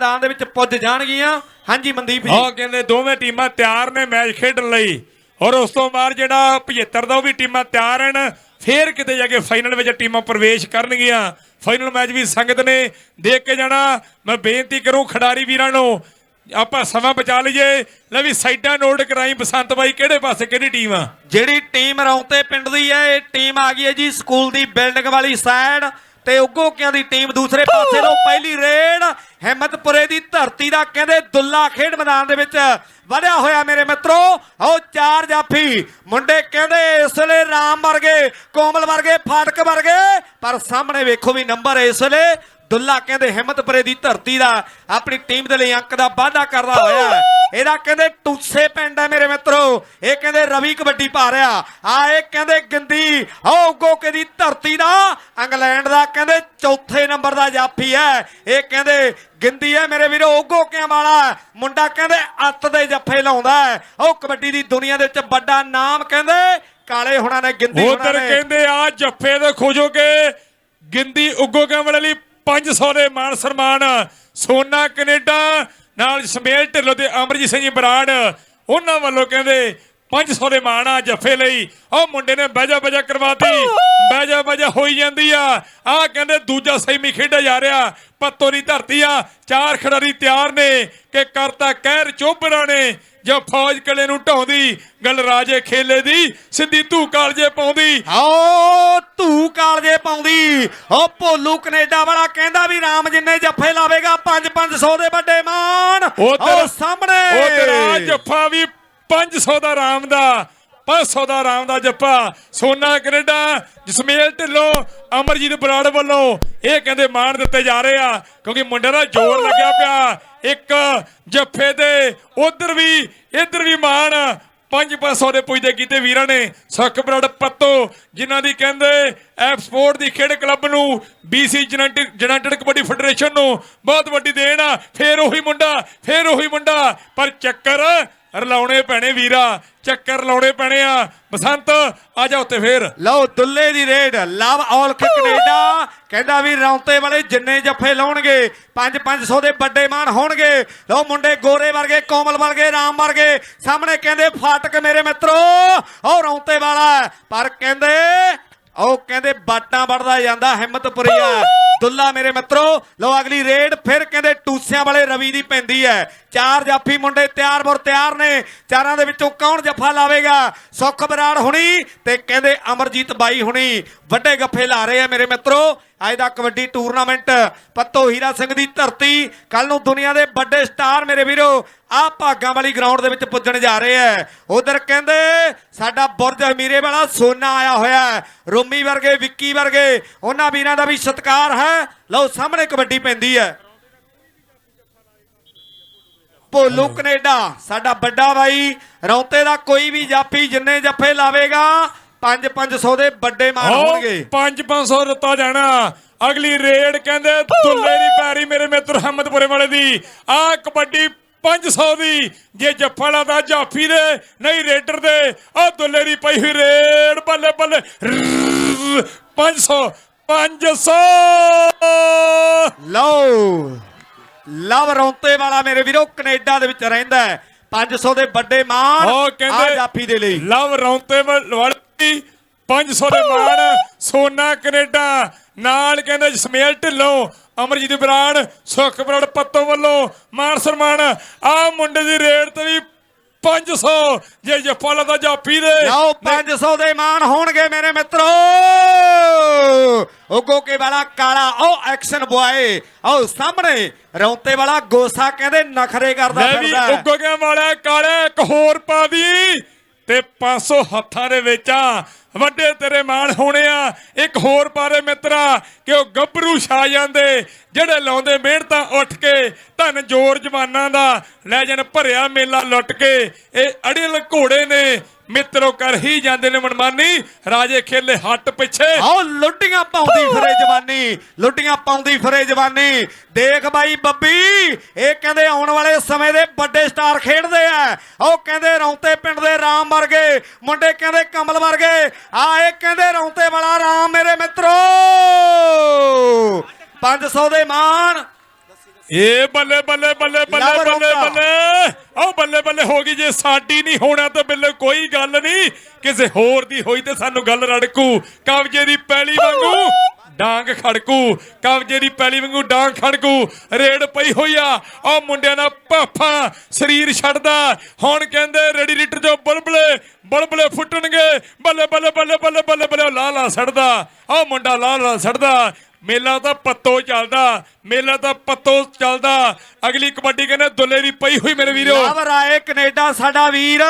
ਮੈਦਾਨ ਦੇ ਵਿੱਚ ਪੁੱਜ ਜਾਣਗੀਆਂ। ਹਾਂਜੀ ਮਨਦੀਪ ਜੀ। ਉਹ ਕਹਿੰਦੇ ਦੋਵੇਂ ਟੀਮਾਂ ਤਿਆਰ ਨੇ ਮੈਚ ਖੇਡਣ ਲਈ। ਔਰ ਉਸ ਤੋਂ ਬਾਅਦ ਜਿਹੜਾ 75 ਦਾ ਉਹ ਵੀ ਟੀਮਾਂ ਤਿਆਰ ਹਨ ਫੇਰ ਕਿਤੇ ਜਾ ਕੇ ਫਾਈਨਲ ਵਿੱਚ ਟੀਮਾਂ ਪ੍ਰਵੇਸ਼ ਕਰਨਗੀਆਂ। ਫਾਈਨਲ ਮੈਚ ਵੀ ਸੰਗਤ ਨੇ ਦੇਖ ਕੇ ਜਾਣਾ। ਮੈਂ ਬੇਨਤੀ ਕਰੂੰ ਖਿਡਾਰੀ ਵੀਰਾਂ ਨੂੰ ਆਪਾਂ ਸਮਾਂ ਬਚਾ ਲਈਏ। ਲੈ ਵੀ ਸਾਈਡਾਂ ਨੋਟ ਕਰਾਈ ਬਸੰਤ ਬਾਈ ਕਿਹੜੇ ਪਾਸੇ ਕਿਹੜੀ ਟੀਮ ਆ? ਜਿਹੜੀ ਟੀਮ ਰੌਂਤੇ ਪਿੰਡ ਦੀ ਹੈ ਇਹ ਟੀਮ ਆ ਗਈ ਹੈ ਜੀ ਸਕੂਲ ਦੀ ਬਿਲਡਿੰਗ ਵਾਲੀ ਸਾਈਡ। ਤੇ ਉਗੋਕਿਆਂ ਦੀ ਟੀਮ ਦੂਸਰੇ ਪਾਸੇ ਤੋਂ ਪਹਿਲੀ ਰੇਡ। ਹਿੰਮਤਪੁਰੇ ਦੀ ਧਰਤੀ ਦਾ ਕਹਿੰਦੇ ਦੁੱਲਾ ਖੇਡ ਮੈਦਾਨ ਦੇ ਵਿੱਚ ਵਧਿਆ ਹੋਇਆ ਮੇਰੇ ਮਿੱਤਰੋ। ਉਹ ਚਾਰ ਜਾਫੀ। ਮੁੰਡੇ ਕਹਿੰਦੇ ਇਸ ਵੇਲੇ ਰਾਮ ਵਰਗੇ, ਕੋਮਲ ਵਰਗੇ, ਫਾਟਕ ਵਰਗੇ। ਪਰ ਸਾਹਮਣੇ ਵੇਖੋ ਵੀ ਨੰਬਰ ਇਸ ਵੇਲੇ ਦੁੱਲਾ ਕਹਿੰਦੇ ਹਿੰਮਤਪੁਰੇ ਦੀ ਧਰਤੀ ਦਾ ਆਪਣੀ ਟੀਮ ਦੇ ਲਈ ਅੰਕ ਦਾ ਵਾਅਦਾ ਕਰਦਾ ਹੋਇਆ। ਇਹਦਾ ਕਹਿੰਦੇ ਟੂਸੇ ਪਿੰਡ ਹੈ ਮੇਰੇ ਮਿੱਤਰੋ। ਇਹ ਕਹਿੰਦੇ ਰਵੀ ਕਬੱਡੀ ਪਾ ਰਿਹਾ ਆ ਇਹ ਕਹਿੰਦੇ ਗਿੰਦੀ ਹੋ ਗੋਕੇ ਦੀ ਧਰਤੀ ਦਾ। ਇੰਗਲੈਂਡ ਦਾ ਕਹਿੰਦੇ ਚੌਥੇ ਨੰਬਰ ਦਾ ਜਾਫੀ ਹੈ। ਇਹ ਕਹਿੰਦੇ ਗਿੰਦੀ ਹੈ ਮੇਰੇ ਵੀਰੋ ਗੋਕਿਆਂ ਵਾਲਾ ਮੁੰਡਾ ਕਹਿੰਦੇ ਅੱਤ ਦੇ ਜੱਫੇ ਲਾਉਂਦਾ ਉਹ ਕਬੱਡੀ ਦੀ ਦੁਨੀਆ ਦੇ ਵਿੱਚ ਵੱਡਾ ਨਾਮ ਕਹਿੰਦੇ ਕਾਲੇ ਹੁਣਾਂ ਨੇ ਗਿੰਦੀ ਹੁਣਾਂ ਉਧਰ ਨੇ। ਕਹਿੰਦੇ ਆ ਜੱਫੇ ਦੇ ਖੋਜੋਗੇ। ਗਿੰਦੀ ਉਗੋਗਾਂ ਵਾਲੇ ਲਈ 500 ਦੇ ਮਾਨ ਸਨਮਾਨ ਸੋਨਾ ਕੈਨੇਡਾ, ਨਾਲ ਸਮੇਲ ਢਿੱਲੋਂ ਤੇ ਅਮਰਜੀਤ ਸਿੰਘ ਬਰਾੜ, ਉਹਨਾਂ ਵੱਲੋਂ ਕਹਿੰਦੇ 500 ਦੇ ਮਾਣ ਆ ਜੱਫੇ ਲਈ। ਉਹ ਮੁੰਡੇ ਨੇ ਬੈਜਾ ਬੈਜਾ ਕਰਵਾਤੀ। ਬੈਜਾ ਬੈਜਾ ਹੋਈ ਜਾਂਦੀ ਆ। ਆ ਕਹਿੰਦੇ ਦੂਜਾ ਸੈਮੀ ਖੇਡਿਆ ਜਾ ਰਿਹਾ। ਪੱਤੋ ਦੀ ਧਰਤੀ ਆ। ਚਾਰ ਖਿਡਾਰੀ ਤਿਆਰ ਨੇ ਕਿ ਕਰਤਾ ਕਹਿਰ ਚੋਬਰਾਂ ਨੇ। ਜੋ ਫੌਜ ਕਲੇ ਨੂੰ ਢਾਉਂਦੀ ਗੱਲ ਰਾਜੇ ਖੇਲੇ ਦੀ ਸਿੱਧੀ ਧੂ ਕਾਲਜੇ ਪਾਉਂਦੀ। ਓ ਧੂ ਕਾਲਜੇ ਪਾਉਂਦੀ। ਓ ਭੋਲੂ ਕੈਨੇਡਾ ਵਾਲਾ ਕਹਿੰਦਾ ਵੀ ਰਾਮ ਜਿੰਨੇ ਜੱਫੇ ਲਾਵੇਗਾ 5-500 ਦੇ ਵੱਡੇ ਮਾਨ ਉਧਰ ਸਾਹਮਣੇ। ਉਧਰ ਆ ਜੱਫਾ ਵੀ 500 ਦਾ ਰਾਮ ਦਾ 500 ਦਾ ਰਾਮ ਦਾ ਜੱਪਾ। ਸੋਨਾ ਕੈਨੇਡਾ, ਜਸਮੇਲ ਢਿੱਲੋਂ, ਅਮਰਜੀਤ ਬਰਾੜ ਵੱਲੋਂ। ਇਹ ਕਹਿੰਦੇ ਮਾਣ ਦਿੱਤੇ ਜਾ ਰਹੇ ਆ, ਕਿਉਂਕਿ ਮੁੰਡੇ ਦਾ ਜ਼ੋਰ ਲੱਗਿਆ ਪਿਆ। ਇੱਕ ਜੱਫੇ ਦੇ ਉਧਰ ਵੀ, ਇੱਧਰ ਵੀ ਮਾਣ। 5-500 ਦੇ ਪੁੱਜਦੇ ਕੀਤੇ ਵੀਰਾਂ ਨੇ, ਸੁਖ ਬਰਾੜ ਪੱਤੋ, ਜਿਨ੍ਹਾਂ ਦੀ ਕਹਿੰਦੇ ਐਫ ਸਪੋਰਟ ਦੀ ਖੇਡ ਕਲੱਬ ਨੂੰ BC ਜਨੈਟਿਕ ਜਨੈਟਿਡ ਕਬੱਡੀ ਫੈਡਰੇਸ਼ਨ ਨੂੰ ਬਹੁਤ ਵੱਡੀ ਦੇਣ ਆ। ਫੇਰ ਉਹੀ ਮੁੰਡਾ, ਫੇਰ ਉਹੀ ਮੁੰਡਾ। ਪਰ ਚੱਕਰ ਰਲਾਉਣੇ ਪੈਣੇ ਵੀਰਾ, ਚੱਕਰ ਲਾਉਣੇ ਪੈਣੇ ਆ। ਬਸੰਤ, ਆ ਜਾ ਉੱਤੇ ਫੇਰ। ਲਓ, ਦੁੱਲੇ ਦੀ ਰੇਡ। Love all Canada. ਕਹਿੰਦਾ ਵੀ ਰੌਂਤੇ ਵਾਲੇ ਜਿੰਨੇ ਜੱਫੇ ਲਾਉਣਗੇ 5-500 ਦੇ ਵੱਡੇ ਮਾਨ ਹੋਣਗੇ। ਲਓ, ਮੁੰਡੇ ਗੋਰੇ ਵਰਗੇ, ਕੋਮਲ ਵਰਗੇ, ਰਾਮ ਵਰਗੇ। ਸਾਹਮਣੇ ਕਹਿੰਦੇ, ਫਾਟਕ ਮੇਰੇ ਮਿੱਤਰੋ। ਉਹ ਰੌਂਤੇ ਵਾਲਾ ਪਰ ਕਹਿੰਦੇ ਉਹ ਕਹਿੰਦੇ ਬਾਟਾਂ ਵੜਦਾ ਜਾਂਦਾ ਹਿੰਮਤਪੁਰੀਆ। ਦੁੱਲਾ ਮੇਰੇ ਮਿੱਤਰੋ, ਲਓ ਅਗਲੀ ਰੇਡ, ਫਿਰ ਕਹਿੰਦੇ ਟੂਸਿਆਂ ਵਾਲੇ ਰਵੀ ਦੀ ਪੈਂਦੀ ਹੈ। ਚਾਰ ਜਾਫੀ ਮੁੰਡੇ ਤਿਆਰ ਬਰ ਤਿਆਰ ਨੇ। ਚਾਰਾਂ ਦੇ ਵਿੱਚੋਂ ਕੌਣ ਜੱਫਾ ਲਾਵੇਗਾ? ਸੁਖ ਬਰਾੜ ਹੁਣੀ ਤੇ ਕਹਿੰਦੇ ਅਮਰਜੀਤ ਬਾਈ ਹੁਣੀ। ਵੱਡੇ ਗੱਫੇ ਲਾ ਰਹੇ ਆ ਮੇਰੇ ਮਿੱਤਰੋ। ਅੱਜ ਦਾ ਕਬੱਡੀ ਟੂਰਨਾਮੈਂਟ, ਪੱਤੋ ਹੀਰਾ ਸਿੰਘ ਦੀ ਧਰਤੀ। ਕੱਲ ਨੂੰ ਦੁਨੀਆ ਦੇ ਵੱਡੇ ਸਟਾਰ ਮੇਰੇ ਵੀਰੋ ਆ ਭਾਗਾਂ ਵਾਲੀ ਗਰਾਊਂਡ ਦੇ ਵਿੱਚ ਪੁੱਜਣ ਜਾ ਰਹੇ ਆ ਉਧਰ ਕਹਿੰਦੇ, ਸਾਡਾ ਬੁਰਜ ਅਮੀਰੇ ਵਾਲਾ ਸੋਨਾ ਆਇਆ ਹੋਇਆ ਰੋਮੀ ਵਰਗੇ, ਵਿੱਕੀ ਵਰਗੇ, ਉਹਨਾਂ ਵੀਰਾਂ ਦਾ ਵੀ ਸਤਿਕਾਰ ਹੈ। ਲਓ, ਸਾਹਮਣੇ ਕਬੱਡੀ ਪੈਂਦੀ ਹੈ ਭੋਲੂ ਕੈਨੇਡਾ, ਸਾਡਾ ਵੱਡਾ ਬਾਈ, ਰੌਂਤੇ ਦਾ ਕੋਈ ਵੀ ਜਾਫੀ ਜਿੰਨੇ ਜੱਫੇ ਲਾਵੇਗਾ 5-500 ਦੇ ਵੱਡੇ ਮਾਨ ਹੋਣਗੇ। 5-500 ਦਿੱਤਾ ਜਾਣਾ। ਅਗਲੀ ਰੇਡ ਕਹਿੰਦੇ ਦੁੱਲੇ ਦੀ ਪੈਰੀ ਮੇਰੇ ਮਿੱਤਰ ਹਮਦਪੁਰੇ ਵਾਲੇ ਦੀ। ਆ ਕਬੱਡੀ 500 ਦੀ। ਜੇ ਜੱਫਾ ਲਾਦਾ ਜਾਫੀ ਦੇ ਨਹੀਂ ਰੇਡਰ ਦੇ ਆ ਦੁੱਲੇ ਦੀ ਪਈ ਹੋਈ ਰੇਡ। ਬੱਲੇ ਬੱਲੇ। 500 500 ਲਓ ਲਵ ਰੌਂਤੇ ਵਾਲਾ ਮੇਰੇ ਵੀਰੋ ਕੈਨੇਡਾ ਦੇ ਵਿੱਚ ਰਹਿੰਦਾ ਹੈ। 500 ਦੇ ਵੱਡੇ ਮਾਨ ਉਹ ਆ ਕਹਿੰਦੇ ਜਾਫੀ ਦੇ ਲਈ। ਲਵ ਰੌਂਤੇ ਵਾਲੀ 500 ਦੇ ਮਾਣ ਸੋਨਾ ਕੈਨੇਡਾ। ਨਾਲ ਕਹਿੰਦੇ ਜਸਮੇਲ ਢਿੱਲੋਂ ਅਮਰਜੀਤ ਬਰਾੜ ਸੁਖ ਬਰਾੜ ਪੱਤੋ ਵੱਲੋਂ ਮਾਨ ਸਨਮਾਨ। ਆ ਮੁੰਡੇ ਦੀ ਰੇਟ ਤੇ ਵੀ 500 ਜੇ ਜੱਫਾ ਦਾ ਜਾਫੀ ਦੇ। ਲਓ 500 ਦੇ ਮਾਨ ਹੋਣਗੇ ਮੇਰੇ ਮਿੱਤਰੋ। ਉਹ ਗੋਕੇ ਵਾਲਾ ਕਾਲਾ ਉਹ ਐਕਸ਼ਨ ਬੁਆਏ। ਉਹ ਸਾਹਮਣੇ ਰੌਂਤੇ ਵਾਲਾ ਗੋਸਾ ਕਹਿੰਦੇ ਨਖਰੇ ਕਰਦਾ ਲੈ ਵੀ ਫਿਰਦਾ। ਉੱਗੋ ਗਿਆ ਵਾਲਾ ਕਾਲੇ ਇੱਕ ਹੋਰ ਪਾ ਦੀ। ਤੇ 500 ਹੱਥਾਂ ਦੇ ਵਿੱਚ ਆ। ਵੱਡੇ ਤੇਰੇ ਮਾਣ ਹੋਣੇ ਆ। ਇੱਕ ਹੋਰ ਪਾਰੇ ਮਿੱਤਰਾ, ਕਿ ਉਹ ਗੱਭਰੂ ਛਾ ਜਾਂਦੇ ਜਿਹੜੇ ਲਾਉਂਦੇ ਮਿਹਨਤਾਂ ਉੱਠ ਕੇ, ਧਨ ਜੋਰ ਜਵਾਨਾਂ ਦਾ, ਲੈ ਜਨ ਭਰਿਆ ਮੇਲਾ ਲੁੱਟ ਕੇ। ਇਹ ਅੜਿਲ ਘੋੜੇ ਨੇ ਮਿੱਤਰੋ ਕਰ ਹੀ ਜਾਂਦੇ ਨੇ ਮਨਮਾਨੀ। ਰਾਜੇ ਖੇਲੇ ਹੱਟ ਪਿੱਛੇ। ਆਓ ਲੁੱਟੀਆਂ ਪਾਉਂਦੀ ਫਿਰੇ ਜਵਾਨੀ। ਲੁੱਟੀਆਂ ਪਾਉਂਦੀ ਫਿਰੇ ਜਵਾਨੀ। ਦੇਖ ਬਾਈ ਬੱਬੀ ਇਹ ਕਹਿੰਦੇ ਆਉਣ ਵਾਲੇ ਸਮੇਂ ਦੇ ਵੱਡੇ ਸਟਾਰ ਖੇਡਦੇ ਆ। ਉਹ ਕਹਿੰਦੇ ਰੌਂਤੇ ਪਿੰਡ ਦੇ ਰਾਮ ਵਰਗੇ ਮੁੰਡੇ ਕਹਿੰਦੇ ਕਮਲ ਵਰਗੇ। ਆ ਇਹ ਕਹਿੰਦੇ ਰੌਂਤੇ ਵਾਲਾ ਰਾਮ ਮੇਰੇ ਮਿੱਤਰੋ। 500 ਦੇ ਮਾਨ ਏ ਬੱਲੇ ਬੱਲੇ ਬੱਲੇ ਬੱਲੇ ਬੱਲੇ। ਬੱਲੇ। ਉਹ ਬੱਲੇ ਬੱਲੇ ਹੋ ਗਈ ਜੇ ਸਾਡੀ ਨਹੀਂ ਹੋਣਾ ਤਾਂ ਬਿੱਲੇ ਕੋਈ ਗੱਲ ਨਹੀਂ। ਕਿਸੇ ਹੋਰ ਦੀ ਹੋਈ ਤੇ ਸਾਨੂੰ ਗੱਲ ਰੜਕੂ। ਕਬਜੇ ਦੀ ਪੈਲੀ ਵਾਂਗੂ ਡਾਂਗ ਖੜਕੂ। ਕਬਜੇ ਦੀ ਪੈਲੀ ਵਾਂਗੂ ਡਾਂਗ ਖੜਕੂ। ਰੇੜ ਪਈ ਹੋਈ ਆ। ਉਹ ਮੁੰਡਿਆਂ ਦਾ ਭਾਫਾ ਸਰੀਰ ਛੱਡਦਾ। ਹੁਣ ਕਹਿੰਦੇ ਰੈਡੀ ਲੀਟਰ ਜੋ ਬਲਬਲੇ ਬਲਬਲੇ ਫੁੱਟਣਗੇ। ਬੱਲੇ ਬੱਲੇ ਬੱਲੇ ਬੱਲੇ ਬੱਲੇ ਬੱਲੇ, ਉਹ ਲਾ ਲਾ ਛੱਡਦਾ ਉਹ ਮੁੰਡਾ ਲਾ ਲਾ ਛੱਡਦਾ ਮੇਲਾ ਤਾਂ ਪੱਤੋ ਚੱਲਦਾ, ਮੇਲਾ ਤਾਂ ਪੱਤੋ ਚੱਲਦਾ। ਅਗਲੀ ਕਬੱਡੀ ਕਹਿੰਦੇ ਦੁੱਲੇ ਪਈ ਹੋਈ ਮੇਰੇ ਵੀਰੋ। ਲਵ ਰਾਏ, ਕੈਨੇਡਾ ਸਾਡਾ ਵੀਰ।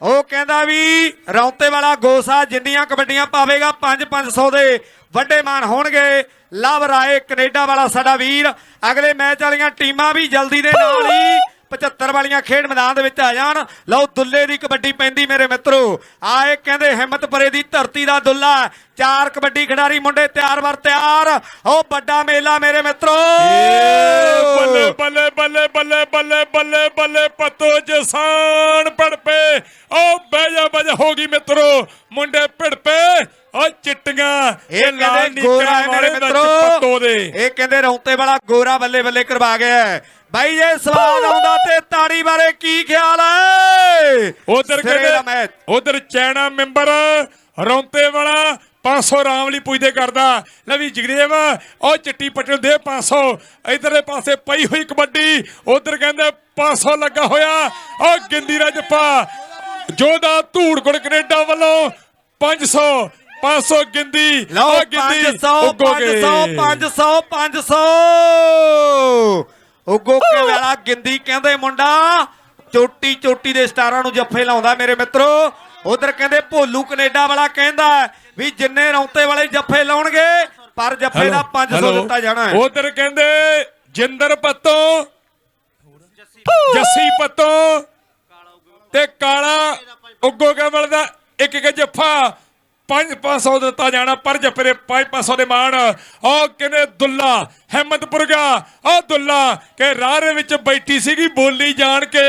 ਉਹ ਕਹਿੰਦਾ ਵੀ ਰੌਂਤੇ ਵਾਲਾ ਗੋਸਾ ਜਿੰਨੀਆਂ ਕਬੱਡੀਆਂ ਪਾਵੇਗਾ 5-500 ਦੇ ਵੱਡੇ ਮਾਨ ਹੋਣਗੇ। ਲਵ ਰਾਏ, ਕੈਨੇਡਾ ਵਾਲਾ ਸਾਡਾ ਵੀਰ। ਅਗਲੇ ਮੈਚ ਵਾਲੀਆਂ ਟੀਮਾਂ ਵੀ ਜਲਦੀ ਦੇ ਨਾਲ ਹੀ 75 ਵਾਲੀਆਂ ਖੇਡ ਮੈਦਾਨ ਦੇ ਵਿੱਚ ਆ ਜਾਣ। ਲਓ, ਦੁੱਲੇ ਦੀ ਕਬੱਡੀ ਪੈਂਦੀ ਮੇਰੇ ਮਿੱਤਰੋ। ਆਏ ਕਹਿੰਦੇ ਹਿੰਮਤਪੁਰੇ ਦੀ ਧਰਤੀ ਦਾ ਦੁੱਲਾ ਚਾਰ ਕਬੱਡੀ ਖਿਡਾਰੀ ਮੁੰਡੇ ਤਿਆਰ ਵਰ ਤਿਆਰ। ਉਹ ਵੱਡਾ ਮੇਲਾ ਮੇਰੇ ਮਿੱਤਰੋ। ਬੱਲੇ ਬੱਲੇ ਬੱਲੇ ਬੱਲੇ ਬੱਲੇ ਬੱਲੇ ਬੱਲੇ, ਪੱਤੋ ਜਸਾਨ ਪੜਪੇ ਓ, ਬਹਿ ਜਾ ਬਜ ਹੋ ਗਈ ਮਿੱਤਰੋ। ਮੁੰਡੇ ਭਿੜਪੇ। ਓ ਚਿੱਟੀਆਂ ਇਹ ਲਾਲ ਗੋਰਾ ਹੈ ਨਿੱਕਰਾਂ ਮੇਰੇ ਮਿੱਤਰੋ। ਪੱਤੋ ਦੇ। ਇਹ ਕਹਿੰਦੇ ਰੌਂਤੇ ਵਾਲਾ ਗੋਰਾ ਬੱਲੇ ਬੱਲੇ ਕਰਵਾ ਗਿਆ। ਬਾਈ ਜੇ ਸਵਾਲ ਆਉਂਦਾ ਤੇ ਤਾੜੀ ਬਾਰੇ ਕੀ ਖਿਆਲ ਹੈ? ਉਧਰ ਕਹਿੰਦੇ ਉਧਰ ਚੈਨਾ ਮੈਂਬਰ ਰੌਂਤੇ ਵਾਲਾ 500 ਰਾਮਲੀ ਪੁੱਜਦੇ ਕਰਦਾ। ਲੈ ਵੀ ਜਗਦੇਵ ਉਹ ਚਿੱਟੀ ਪੱਟੀ ਨੂੰ ਦੇ 500 ਇਧਰਲੇ ਪਾਸੇ ਪਈ ਹੋਈ ਕਬੱਡੀ ਉਧਰ ਕਹਿੰਦੇ 500 ਲੱਗਾ ਹੋਇਆ। ਉਹ ਗਿੰਦੀ ਦਾ ਜੱਫਾ ਜੋਦਾ ਧੂੜਗੁੜ ਕੈਨੇਡਾ ਵੱਲੋਂ 500 500 ਗਿੰਦੀ ਲਓ ਉਹ ਗਿੰਦੀ 500 ਉੱਗੋਗੇ। 500 500 500 ਉਗੋ ਕੇ ਵਾਲਾ ਗਿੰਦੀ ਕਹਿੰਦੇ ਮੁੰਡਾ ਚੋਟੀ ਚੋਟੀ ਦੇ ਸਟਾਰਾਂ ਨੂੰ ਜੱਫੇ ਲਾਉਂਦਾ ਮੇਰੇ ਮਿੱਤਰੋ। ਉਧਰ ਕਹਿੰਦੇ ਭੋਲੂ ਕੈਨੇਡਾ ਵਾਲਾ ਕਹਿੰਦਾ ਵੀ ਜਿੰਨੇ ਰੌਂਤੇ ਵਾਲੇ ਜੱਫੇ ਲਾਉਣਗੇ ਪਰ ਜੱਫੇ ਦਾ 500 ਦਿੱਤਾ ਜਾਣਾ ਹੈ। ਉਧਰ ਕਹਿੰਦੇ ਜਿੰਦਰ ਪੱਤੋ ਜੱਸੀ ਪੱਤੋ ਤੇ ਕਾਲਾ ਉੱਗੋ ਕਮਲ ਦਾ ਇੱਕ ਇੱਕ ਜੱਫਾ। 5-500 ਦਿੱਤਾ ਜਾਣਾ, ਪਰ ਜੱਫੇ ਦੇ 5-500 ਦੇ ਮਾਣ ਉਹ ਕਹਿੰਦੇ ਦੁੱਲਾ ਹਿੰਮਤਪੁਰ ਗਿਆ ਉਹ ਦੁੱਲਾ, ਕਿ ਰਾਹ ਦੇ ਵਿੱਚ ਬੈਠੀ ਸੀਗੀ ਬੋਲੀ ਜਾਣ ਕੇ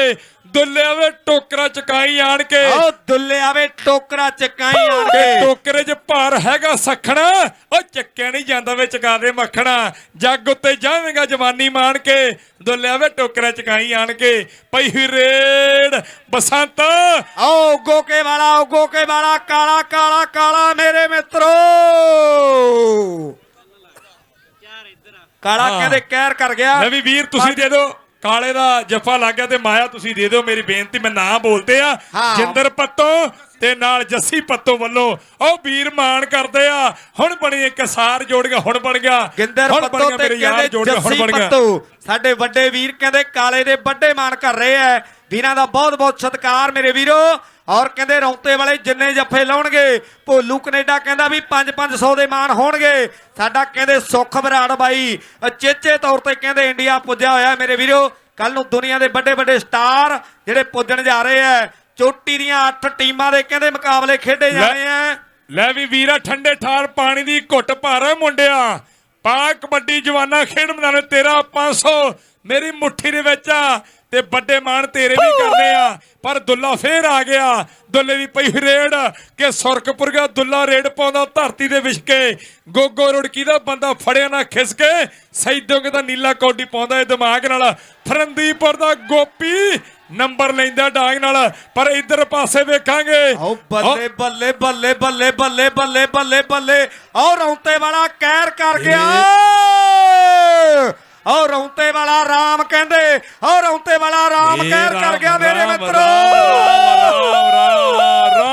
ਦੁੱਲੇ ਆਵੇ ਟੋਕਰਾ ਚਕਾਈ ਆਣ ਕੇ। ਆਓ ਦੁੱਲੇ ਆਵੇ ਟੋਕਰਾ ਚਕਾਈ ਆਣ ਕੇ ਟੋਕਰੇ 'ਚ ਭਾਰ ਹੈਗਾ ਸਖਣਾ। ਉਹ ਚੱਕਿਆ ਨਹੀਂ ਜਾਂਦਾ ਵੇ ਚਕਾ ਦੇ ਮੱਖਣਾ। ਜੱਗ ਉੱਤੇ ਜਾਵੇਂਗਾ ਜਵਾਨੀ ਮਾਣ ਕੇ। ਦੁੱਲਿਆ ਵੇ ਟੋਕਰਾ ਚਕਾਈ ਆਣ ਕੇ। ਪਈ ਹੋਈ ਰੇਡ ਬਸੰਤ। ਆਓ ਗੋਕੇ ਵਾਲਾ ਓ ਗੋਕੇ ਵਾਲਾ ਕਾਲਾ ਕਾਲਾ ਕਾਲਾ ਮੇਰੇ ਮਿੱਤਰੋ। ਕਾਲਾ। ਕਹਿੰਦੇ ਕਹਿਰ ਕਰ ਗਿਆ। ਮੈਂ ਵੀ ਵੀਰ ਤੁਸੀਂ ਦੇ ਦਿਓ। ਕਾਲੇ ਦਾ ਜੱਫਾ ਲੱਗ ਗਿਆ ਤੇ ਮਾਇਆ ਤੁਸੀਂ ਦੇ ਦਿਓ ਮੇਰੀ ਬੇਨਤੀ ਮੈਂ ਨਾਂ ਬੋਲਦੇ ਆ ਹਾਂ। ਜਿੰਦਰ ਪੱਤੋ ਤੇ ਨਾਲ ਜੱਸੀ ਪੱਤੋ ਵੱਲੋਂ ਉਹ ਵੀਰ ਮਾਣ ਕਰਦੇ ਆ। ਹੁਣ ਬਣੀ ਇੱਕ ਸਾਰ ਜੋੜ ਗਿਆ ਹੁਣ ਬਣ ਗਿਆ। ਗਿੰਦਰ ਪੱਤੋ ਤੇ ਕਹਿੰਦੇ ਜੱਸੀ ਪੱਤੋ ਸਾਡੇ ਵੱਡੇ ਵੀਰ ਕਹਿੰਦੇ ਕਾਲੇ ਦੇ ਵੱਡੇ ਮਾਨ ਕਰ ਰਹੇ ਐ। ਵੀਰਾਂ ਦਾ ਬਹੁਤ ਬਹੁਤ ਸਤਿਕਾਰ ਮੇਰੇ ਵੀਰੋ। ਔਰ ਕਹਿੰਦੇ ਰੌਂਤੇ ਵਾਲੇ ਜਿੰਨੇ ਜੱਫੇ ਲਾਉਣਗੇ ਭੋਲੂ ਕੈਨੇਡਾ ਕਹਿੰਦਾ ਵੀ 5-500 ਦੇ ਮਾਨ ਹੋਣਗੇ। ਸਾਡਾ ਕਹਿੰਦੇ ਸੁਖ ਬਰਾੜ ਬਾਈ ਚੇਚੇ ਤੌਰ ਤੇ ਕਹਿੰਦੇ ਇੰਡੀਆ ਪੁੱਜਿਆ ਹੋਇਆ ਮੇਰੇ ਵੀਰੋ। ਕੱਲ ਨੂੰ ਦੁਨੀਆ ਦੇ ਵੱਡੇ ਵੱਡੇ ਸਟਾਰ ਜਿਹੜੇ ਪੁੱਜਣ ਜਾ ਰਹੇ ਐ। ਚੋਟੀ ਦੀਆਂ 8 ਟੀਮਾਂ ਦੇ ਕਹਿੰਦੇ ਮੁਕਾਬਲੇ ਖੇਡੇ ਜਾਣੇ ਐ ਲੈ ਵੀ ਵੀਰਾ ਠੰਡੇ ਠਾਰ ਪਾਣੀ ਦੀ ਘੁੱਟ ਭਰ ਮੁੰਡਿਆ। ਪਾ ਕਬੱਡੀ ਜਵਾਨਾ ਖੇਡ ਮੈਦਾਨ ਤੇਰਾ 500 ਮੇਰੀ ਮੁੱਠੀ ਦੇ ਵਿੱਚ ਆ ਤੇ ਵੱਡੇ ਮਾਣ ਤੇਰੇ ਵੀ ਕਰਨੇ ਆ। ਪਰ ਦੁੱਲਾ ਫੇਰ ਆ ਗਿਆ। ਦੁੱਲੇ ਦੀ ਪਈ ਰੇਡ ਕਿ ਸੁਰਖਪੁਰਗਾ ਦੁੱਲਾ ਰੇਡ ਪਾਉਂਦਾ ਧਰਤੀ ਦੇ ਵਿਛਕੇ ਗੋਗੋ ਰੁੜਕੀ ਦਾ ਬੰਦਾ ਫੜਿਆ ਨਾ ਖਿਸਕੇ ਸੈਦੋਂ ਦਾ ਨੀਲਾ ਕੌਡੀ ਪਾਉਂਦਾ ਇਹ ਦਿਮਾਗ ਨਾਲ। ਫਰੰਦੀਪੁਰ ਦਾ ਗੋਪੀ ਨੰਬਰ ਲੈਂਦਾ ਡਾਂਗ ਨਾਲ ਪਰ ਇਧਰ ਪਾਸੇ ਵੇਖਾਂਗੇ। ਆਓ ਬੱਲੇ ਬੱਲੇ ਬੱਲੇ ਬੱਲੇ ਬੱਲੇ ਬੱਲੇ ਬੱਲੇ ਬੱਲੇ। ਆਓ ਰੌਂਤੇ ਵਾਲਾ ਕਹਿਰ ਕਰ ਗਿਆ। ਆਓ ਰੌਂਤੇ ਵਾਲਾ ਰਾਮ ਕਹਿੰਦੇ। ਆਓ ਰੌਂਤੇ ਵਾਲਾ ਰਾਮ ਕਹਿਰ ਕਰ ਗਿਆ ਮੇਰੇ ਮਿੱਤਰੋ।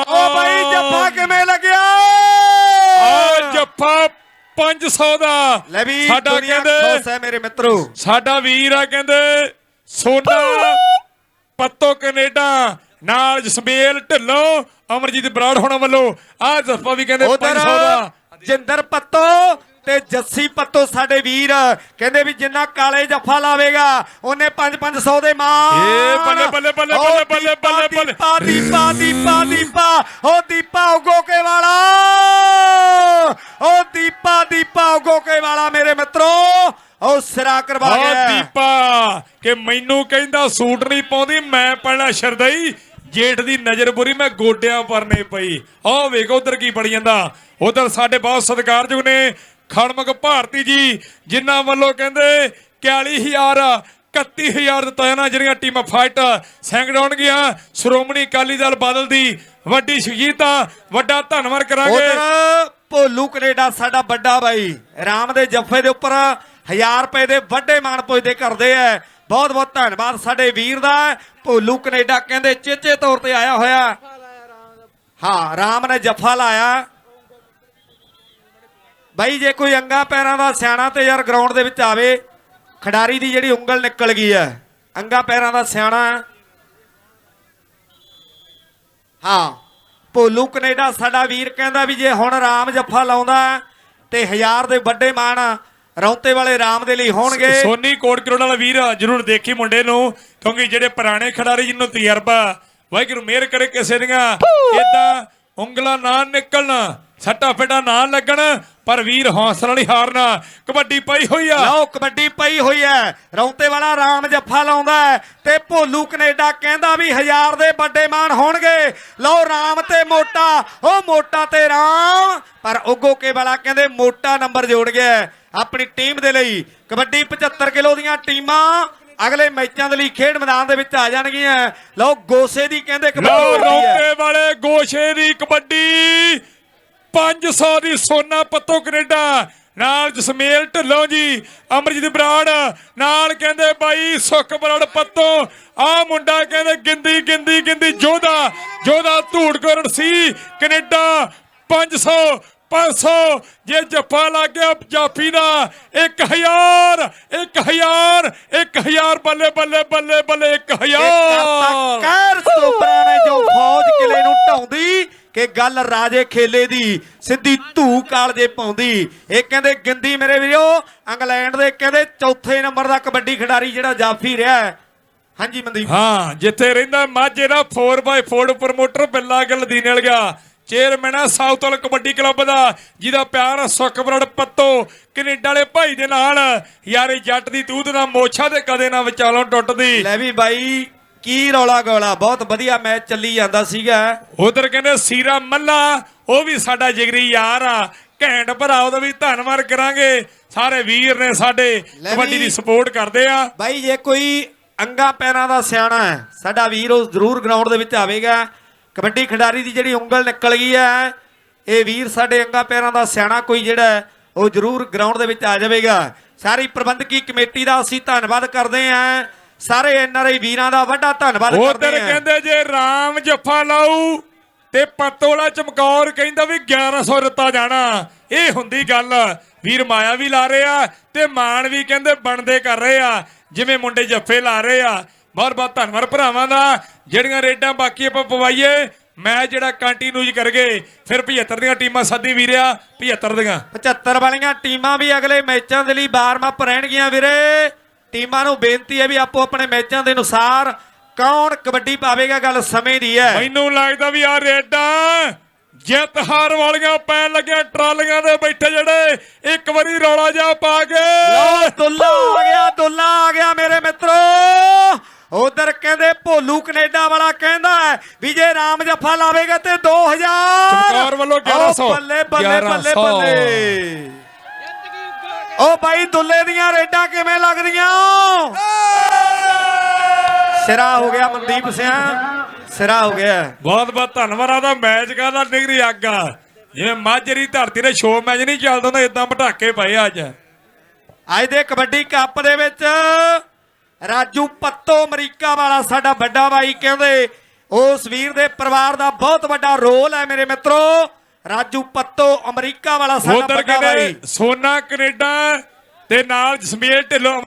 ਓ ਬਾਈ ਜੱਫਾ ਕਿਵੇਂ ਲੱਗਿਆ? ਆ ਜੱਫਾ 500 ਦਾ। ਲੈ ਵੀ ਸਾਡਾ ਕਹਿੰਦੇ ਖੁਸ਼ ਹੈ ਮੇਰੇ ਮਿੱਤਰੋ। ਸਾਡਾ ਵੀਰ ਆ ਕਹਿੰਦੇ ਸੋਨਾ। ਪੱਤੋ ਕੈਨੇਡਾ ਨਾਲ ਜਸਮੇਲ ਢਿੱਲੋਂ ਅਮਰਜੀਤ ਬਰਾੜ ਹੋਣਾ ਵੱਲੋਂ। ਆ ਜੱਫਾ ਵੀ ਕਹਿੰਦੇ ਉਧਰ 500 ਦਾ। ਜਿੰਦਰ ਪੱਤੋ ਤੇ ਜੱਸੀ ਪੱਤੋ ਸਾਡੇ ਵੀਰ। ਕਹਿੰਦੇ ਵੀ ਜਿੰਨਾ ਕਾਲੇ ਜੱਫਾ ਲਾਵੇਗਾ ਉਹਨੇ 5-500 ਦੇ ਮਾਂ ਏ ਬੱਲੇ, ਬੱਲੇ, ਬੱਲੇ, ਬੱਲੇ, ਬੱਲੇ, ਬੱਲੇ, ਬੱਲੇ। ਦੀਪਾ ਦੀਪਾ ਦੀਪਾ ਦੀਪਾ। ਓ ਦੀਪਾ ਉਗੋਕੇ ਵਾਲਾ। ਓ ਦੀਪਾ ਦੀਪਾ ਉਗੋਕੇ ਵਾਲਾ ਮੇਰੇ ਮਿੱਤਰੋ। ਓ ਸਿਰਾ ਕਰਵਾ ਗਿਆ। ਦੀਪਾ ਕਿ ਮੈਨੂੰ ਕਹਿੰਦਾ ਸੂਟ ਨਹੀਂ ਪਾਉਂਦੀ ਮੈਂ ਪੈਣਾ ਸ਼ਰਦਈ ਜੇਠ ਦੀ ਨਜ਼ਰ ਬੁਰੀ ਮੈਂ ਗੋਡਿਆਂ ਪਰਨੇ ਪਈ। ਆਹ ਵੇਖੋ ਉਧਰ ਕੀ ਬਣ ਜਾਂਦਾ। ਉਧਰ ਸਾਡੇ ਬਹੁਤ ਸਤਿਕਾਰਯੋਗ ਨੇ ਖੜਮਕ ਭਾਰਤੀ ਜੀ ਜਿਨ੍ਹਾਂ ਵੱਲੋਂ ਕਹਿੰਦੇ 41000 31000 ਦਿੱਤਾ ਜਾਣਾ ਜਿਹੜੀਆਂ ਟੀਮਾਂ ਫਾਈਟ ਸੈਂਕੜਾਉਣ ਗਿਆ ਸ਼੍ਰੋਮਣੀ ਅਕਾਲੀ ਦਲ ਬਾਦਲ ਦੀ ਵੱਡੀ ਸ਼ਹੀਦਾਂ ਵੱਡਾ ਧੰਨਵਾਦ ਕਰਾਂਗੇ। ਭੋਲੂ ਕੈਨੇਡਾ ਸਾਡਾ ਵੱਡਾ ਬਾਈ ਰਾਮ ਦੇ ਜੱਫੇ ਦੇ ਉੱਪਰ 1000 ਰੁਪਏ ਦੇ ਵੱਡੇ ਮਾਣ ਪੁੱਜਦੇ ਕਰਦੇ ਐ। ਬਹੁਤ ਬਹੁਤ ਧੰਨਵਾਦ ਸਾਡੇ ਵੀਰ ਦਾ। ਭੋਲੂ ਕੈਨੇਡਾ ਕਹਿੰਦੇ ਚੇਚੇ ਤੌਰ ਤੇ ਆਇਆ ਹੋਇਆ। ਹਾਂ, ਰਾਮ ਨੇ ਜੱਫਾ ਲਾਇਆ। ਬਾਈ, ਜੇ ਕੋਈ ਅੰਗਾ ਪੈਰਾਂ ਦਾ ਸਿਆਣਾ ਤੇ ਯਾਰ ਗਰਾਊਂਡ ਦੇ ਵਿੱਚ ਆਵੇ, ਖਿਡਾਰੀ ਦੀ ਜਿਹੜੀ ਉਂਗਲ ਨਿਕਲ ਗਈ ਐ। ਅੰਗਾ ਪੈਰਾਂ ਦਾ ਸਿਆਣਾ। ਹਾਂ, ਭੋਲੂ ਕੈਨੇਡਾ ਸਾਡਾ ਵੀਰ ਕਹਿੰਦਾ ਵੀ ਜੇ ਹੁਣ ਰਾਮ ਜੱਫਾ ਲਾਉਂਦਾ ਤੇ ਹਜ਼ਾਰ ਦੇ ਵੱਡੇ ਮਾਣ ਰੌਂਤੇ ਵਾਲੇ ਰਾਮ ਦੇ ਲਈ ਹੋਣਗੇ। ਸੋਨੀ ਕੋਟ ਕਰੋੜ ਵਾਲਾ ਵੀਰ ਜਰੂਰ ਦੇਖੀ ਮੁੰਡੇ ਨੂੰ ਕਿਉਂਕਿ ਜਿਹੜੇ ਪੁਰਾਣੇ ਖਿਡਾਰੀ ਜਿਹਨੂੰ ਤਜਰਬਾ ਵਾਹਿਗੁਰੂ ਮਿਹਰ ਕਰੇ ਕਿਸੇ ਦੀਆਂ ਇਦਾਂ ਉਂਗਲਾਂ ਨਾ ਨਿਕਲਣ ਸੱਟਾ ਫੇਟਾ ਨਾ ਲੱਗਣ ਪਰ ਵੀਰ ਹੌਸਲਾ ਨਹੀਂ ਹਾਰਨਾ। ਕਬੱਡੀ ਪਈ ਹੋਈ ਆ। ਲਓ ਕਬੱਡੀ ਪਈ ਹੋਈ ਐ ਰੌਂਤੇ ਵਾਲਾ ਰਾਮ ਜੱਫਾ ਲਾਉਂਦਾ ਤੇ ਭੋਲੂ ਕੈਨੇਡਾ ਕਹਿੰਦਾ ਵੀ ਹਜ਼ਾਰ ਦੇ ਵੱਡੇ ਮਾਣ ਹੋਣਗੇ। ਲਓ ਰਾਮ ਤੇ ਮੋਟਾ ਉਹ ਮੋਟਾ ਤੇ ਰਾਮ ਪਰ ਉਗੋਕੇ ਵਾਲਾ ਕਹਿੰਦੇ ਮੋਟਾ ਨੰਬਰ ਜੋੜ ਗਿਆ ਆਪਣੀ ਟੀਮ ਦੇ ਲਈ ਕਬੱਡੀ 75 ਕਿਲੋ ਦੀਆਂ ਟੀਮਾਂ ਅਗਲੇ ਮੈਚਾਂ ਦੇ ਲਈ ਖੇਡ ਮੈਦਾਨ ਦੇ ਵਿੱਚ ਆ ਜਾਣਗੀਆਂ। ਲਓ ਗੋਸੇ ਦੀ ਕਹਿੰਦੇ ਲਓ ਕਬੱਡੀ ਹੈ। ਰੌਂਕੇ ਵਾਲੇ ਗੋਸ਼ੇ ਦੀ ਕਬੱਡੀ। 500 ਦੀ ਸੋਨਾ ਪੱਤੋ ਕੈਨੇਡਾ। ਨਾਲ ਜਸਮੇਲ ਢਿੱਲੋਂ ਜੀ ਅਮਰਜੀਤ ਬਰਾੜ। ਨਾਲ ਕਹਿੰਦੇ ਬਾਈ ਸੁੱਖ ਬਰਾੜ ਪੱਤੋ। ਆ ਮੁੰਡਾ ਕਹਿੰਦੇ ਗਿੰਦੀ ਗਿੰਦੀ ਗਿੰਦੀ ਜੋਧਾ। ਜੋਧਾ ਧੂੜਗੜ੍ਹ ਸੀ। ਕੈਨੇਡਾ 500 500 ਜੇ ਜੱਫਾ ਲੱਗ ਗਿਆ ਜਾਫੀ ਦਾ 1000 1000 1000 ਬੱਲੇ ਬੱਲੇ ਬੱਲੇ ਬੱਲੇ 1000 ਕਹਿਰ ਸੋਬਰਾਂ ਨੇ ਜੋ ਫੌਜ ਕਿਲੇ ਨੂੰ ਢਾਉਂਦੀ ਕਿ ਗੱਲ ਰਾਜੇ ਖੇਲੇ ਦੀ ਸਿੱਧੀ ਧੂ ਕਾਲ ਜੇ ਪਾਉਂਦੀ। ਇਹ ਕਹਿੰਦੇ ਗਿੰਦੀ ਮੇਰੇ ਵੀਰੋ ਇੰਗਲੈਂਡ ਦੇ ਕਹਿੰਦੇ ਚੌਥੇ ਨੰਬਰ ਦਾ ਕਬੱਡੀ ਖਿਡਾਰੀ ਜਿਹੜਾ ਜਾਫੀ ਰਿਹਾ ਹੈ। ਹਾਂਜੀ ਮਨਦੀਪ। ਹਾਂ ਜਿੱਥੇ ਰਹਿੰਦਾ ਮਾਝੇ ਦਾ 4x4 ਪ੍ਰਮੋਟਰ ਬਿੱਲਾ ਗਿੱਲ ਦੀ ਨਿਲ ਗਿਆ। ਚੇਅਰਮੈਨ ਆ ਸਾਊਥ ਵਾਲ ਕਬੱਡੀ ਕਲੱਬ ਦਾ ਜਿਹਦਾ ਪਿਆਰ ਆ ਸੁਖਬਰੜ ਪੱਤੋ। ਕੈਨੇਡਾ ਵਾਲੇ ਭਾਈ ਦੇ ਨਾਲ ਯਾਰੇ ਜੱਟ ਦੀ ਤੂਤ ਨਾ ਮੋਛਾ ਤੇ ਕਦੇ ਨਾ ਵਿਚਾਲੋਂ ਟੁੱਟਦੀ। ਲੈ ਵੀ ਬਾਈ ਕੀ ਰੌਲਾ ਗੋਲਾ ਬਹੁਤ ਵਧੀਆ ਮੈਚ ਚੱਲੀ ਜਾਂਦਾ ਸੀਗਾ। ਉਧਰ ਕਹਿੰਦੇ ਸੀਰਾ ਮੱਲਾ ਉਹ ਵੀ ਸਾਡਾ ਜਿਗਰੀ ਯਾਰ ਆ। ਘੈਂਟ ਭਰਾ ਉਹਦਾ ਵੀ ਧੰਨਵਾਦ ਕਰਾਂਗੇ। ਸਾਰੇ ਵੀਰ ਨੇ ਸਾਡੇ ਲੈ ਵੀ- ਕਬੱਡੀ ਦੀ ਸਪੋਰਟ ਕਰਦੇ ਆ। ਬਾਈ ਜੇ ਕੋਈ ਅੰਗਾ ਪੈਰਾਂ ਦਾ ਸਿਆਣਾ ਹੈ ਸਾਡਾ ਵੀਰ ਉਹ ਜ਼ਰੂਰ ਗਰਾਊਂਡ ਦੇ ਵਿੱਚ ਆਵੇਗਾ। ਕਬੱਡੀ ਖਿਡਾਰੀ ਦੀ ਜਿਹੜੀ ਉਂਗਲ ਨਿਕਲ ਗਈ ਹੈ ਇਹ ਵੀਰ ਸਾਡੇ ਅੰਗਾ ਪੈਰਾਂ ਦਾ ਸਿਆਣਾ ਕੋਈ ਜਿਹੜਾ ਉਹ ਜ਼ਰੂਰ ਗਰਾਊਂਡ ਦੇ ਵਿੱਚ ਆ ਜਾਵੇਗਾ। ਸਾਰੀ ਪ੍ਰਬੰਧਕੀ ਕਮੇਟੀ ਦਾ ਅਸੀਂ ਧੰਨਵਾਦ ਕਰਦੇ ਹਾਂ। ਸਾਰੇ ਐਨਆਰਆਈ ਵੀਰਾਂ ਦਾ ਵੱਡਾ ਧੰਨਵਾਦ ਉਧਰ ਕਰਦੇ ਹਾਂ। ਕਹਿੰਦੇ ਜੇ ਰਾਮ ਜੱਫਾ ਲਾਊ ਤੇ ਪੱਤੋਲਾ ਚਮਕੌਰ ਕਹਿੰਦਾ ਵੀ 1100 ਦਿੱਤਾ ਜਾਣਾ। ਇਹ ਹੁੰਦੀ ਗੱਲ। ਵੀਰ ਮਾਇਆ ਵੀ ਲਾ ਰਹੇ ਆ ਤੇ ਮਾਨ ਵੀ ਕਹਿੰਦੇ ਬਣਦੇ ਕਰ ਰਹੇ ਆ। ਜਿਵੇਂ ਮੁੰਡੇ ਜੱਫੇ ਲਾ ਰਹੇ ਆ। ਬਹੁਤ ਬਹੁਤ ਧੰਨਵਾਦ ਭਰਾਵਾਂ ਦਾ। ਜਿਹੜੀਆਂ ਰੇਡਾਂ ਬਾਕੀ ਆਪਾਂ ਪਵਾਈਏ ਮੈਂ ਜਿਹੜਾ ਕੰਟੀਨਿਊ ਕਰ ਗਏ ਫਿਰ 75 ਦੀਆਂ ਟੀਮਾਂ ਸੱਦੀ ਵੀਰਿਆ 75 ਦੀਆਂ। 75 ਵਾਲੀਆਂ ਟੀਮਾਂ ਵੀ ਅਗਲੇ ਮੈਚਾਂ ਦੇ ਲਈ ਵਾਰਮ-ਅਪ ਰਹਿਣਗੀਆਂ ਵੀਰੇ। ਟੀਮਾਂ ਨੂੰ ਬੇਨਤੀ ਹੈ ਵੀ ਆਪੋ ਆਪਣੇ ਮੈਚਾਂ ਦੇ ਅਨੁਸਾਰ ਕੌਣ ਕਬੱਡੀ ਪਾਵੇਗਾ ਗੱਲ ਸਮੇਂ ਦੀ ਹੈ। ਮੈਨੂੰ ਲੱਗਦਾ ਵੀ ਆ ਰੇਡਾਂ ਜਿੱਤ ਹਾਰ ਵਾਲੀਆਂ ਪੈਣ ਲੱਗਿਆ ਟਰਾਲੀਆਂ ਦੇ ਬੈਠੇ ਜਿਹੜੇ ਇੱਕ ਵਾਰੀ ਰੌਲਾ ਜਾ ਪਾ ਕੇ। ਲਓ ਦੁੱਲਾ ਆ ਗਿਆ ਦੁੱਲਾ ਆ ਗਿਆ ਮੇਰੇ ਮਿੱਤਰੋ। ਉਧਰ ਕਹਿੰਦੇ ਭੋਲੂ ਕੈਨੇਡਾ ਵਾਲਾ ਕਹਿੰਦਾ ਹੈ ਵੀ ਜੇ ਰਾਮ ਜੱਫਾ ਲਾਵੇਗਾ ਤੇ 2000 ਚਮਕੌਰ ਵੱਲੋਂ 1100 ਓ ਬੱਲੇ ਬੱਲੇ ਬੱਲੇ 1100 ਬੱਲੇ। ਓ ਬਾਈ ਦੁੱਲੇ ਦੀਆਂ ਰੇਡਾਂ ਕਿਵੇਂ ਲੱਗਦੀਆਂ? ਸਿਰਾ ਹੋ ਗਿਆ ਮਨਦੀਪ ਸਿੰਘ ਸਿਰਾ ਹੋ ਗਿਆ। ਬਹੁਤ ਬਹੁਤ ਧੰਨਵਾਦ ਆਦਾ ਮੈਚ ਕਰਦਾ ਨਿਗਰੀ ਅੱਗ ਆ। ਜਿਵੇਂ ਮਾਝਰੀ ਧਰਤੀ ਦੇ ਸ਼ੋਅ ਮੈਚ ਨਹੀਂ ਚੱਲਦਾ ਹੁੰਦਾ ਇਦਾਂ ਪਟਾਕੇ ਪਏ ਅੱਜ। ਅੱਜ ਦੇ ਕਬੱਡੀ ਕੱਪ ਦੇ ਵਿੱਚ ਰਾਜੂ ਪੱਤੋ ਅਮਰੀਕਾ ਵਾਲਾ ਸਾਡਾ ਵੱਡਾ ਭਾਈ ਕਹਿੰਦੇ ਉਸ ਵੀਰ ਦੇ ਪਰਿਵਾਰ ਦਾ ਬਹੁਤ ਵੱਡਾ ਰੋਲ ਹੈ ਮੇਰੇ ਮਿੱਤਰੋ। ਰਾਜੂ ਪੱਤੋ ਅਮਰੀਕਾ ਵਾਲਾ ਸਾਡਾ ਵੱਡਾ ਭਾਈ ਕਹਿੰਦੇ ਸੋਨਾ ਕੈਨੇਡਾ ਤੇ ਨਾਲ ਜਸਮੀਲ ਢਿੱਲੋਂ